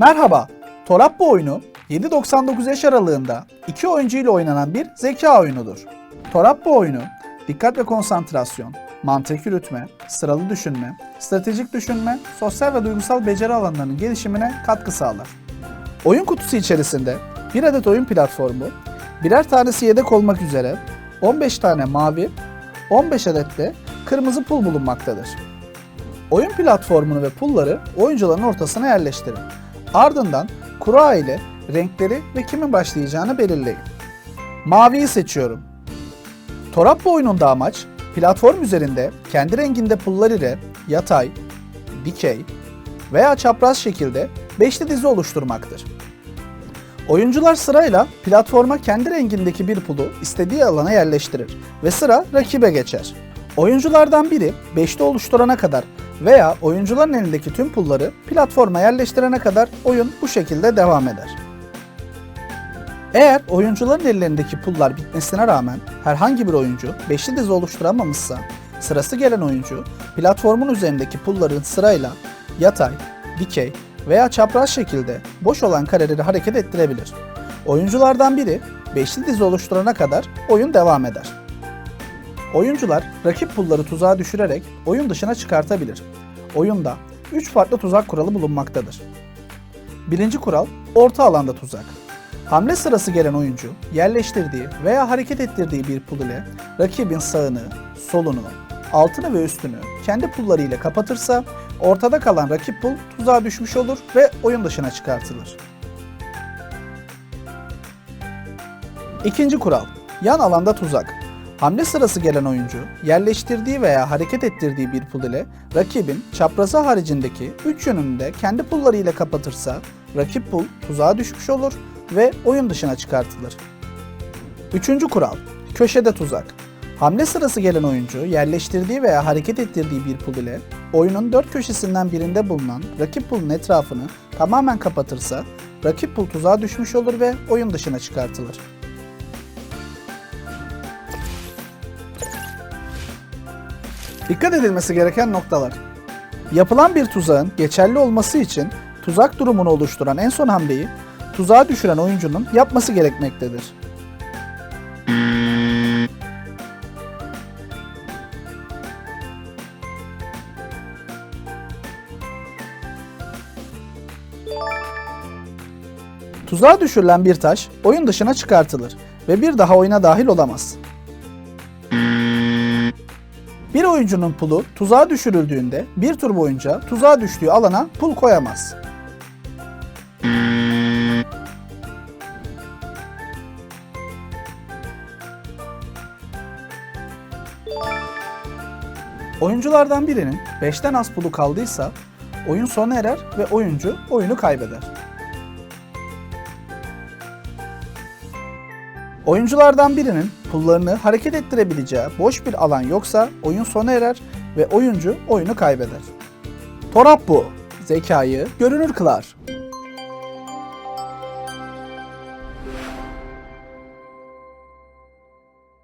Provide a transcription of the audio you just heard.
Merhaba, Torabbo oyunu 7-99 yaş aralığında iki oyuncu ile oynanan bir zeka oyunudur. Torabbo oyunu dikkat ve konsantrasyon, mantık yürütme, sıralı düşünme, stratejik düşünme, sosyal ve duygusal beceri alanlarının gelişimine katkı sağlar. Oyun kutusu içerisinde bir adet oyun platformu, birer tanesi yedek olmak üzere 15 tane mavi, 15 adet de kırmızı pul bulunmaktadır. Oyun platformunu ve pulları oyuncuların ortasına yerleştirin. Ardından kura ile renkleri ve kimin başlayacağını belirleyin. Maviyi seçiyorum. Torabbo oyununda amaç platform üzerinde kendi renginde pullar ile yatay, dikey veya çapraz şekilde beşli dizi oluşturmaktır. Oyuncular sırayla platforma kendi rengindeki bir pulu istediği alana yerleştirir ve sıra rakibe geçer. Oyunculardan biri beşli oluşturana kadar veya oyuncuların elindeki tüm pulları platforma yerleştirene kadar oyun bu şekilde devam eder. Eğer oyuncuların ellerindeki pullar bitmesine rağmen herhangi bir oyuncu beşli dizi oluşturamamışsa sırası gelen oyuncu platformun üzerindeki pulların sırayla yatay, dikey veya çapraz şekilde boş olan kareleri hareket ettirebilir. Oyunculardan biri beşli dizi oluşturana kadar oyun devam eder. Oyuncular rakip pulları tuzağa düşürerek oyun dışına çıkartabilir. Oyunda 3 farklı tuzak kuralı bulunmaktadır. Birinci kural orta alanda tuzak. Hamle sırası gelen oyuncu yerleştirdiği veya hareket ettirdiği bir pul ile rakibin sağını, solunu, altını ve üstünü kendi pulları ile kapatırsa ortada kalan rakip pul tuzağa düşmüş olur ve oyun dışına çıkartılır. İkinci kural yan alanda tuzak. Hamle sırası gelen oyuncu yerleştirdiği veya hareket ettirdiği bir pul ile rakibin çaprazı haricindeki 3 yönünü de kendi pulları ile kapatırsa rakip pul tuzağa düşmüş olur ve oyun dışına çıkartılır. Üçüncü kural köşede tuzak. Hamle sırası gelen oyuncu yerleştirdiği veya hareket ettirdiği bir pul ile oyunun dört köşesinden birinde bulunan rakip pulun etrafını tamamen kapatırsa rakip pul tuzağa düşmüş olur ve oyun dışına çıkartılır. Dikkat edilmesi gereken noktalar. Yapılan bir tuzağın geçerli olması için tuzak durumunu oluşturan en son hamleyi tuzağa düşüren oyuncunun yapması gerekmektedir. Tuzağa düşürülen bir taş oyun dışına çıkartılır ve bir daha oyuna dahil olamaz. Bir oyuncunun pulu tuzağa düşürüldüğünde bir tur boyunca tuzağa düştüğü alana pul koyamaz. Oyunculardan birinin 5'ten az pulu kaldıysa oyun sona erer ve oyuncu oyunu kaybeder. Oyunculardan birinin pullarını hareket ettirebileceği boş bir alan yoksa oyun sona erer ve oyuncu oyunu kaybeder. Torabbo zekayı görünür kılar.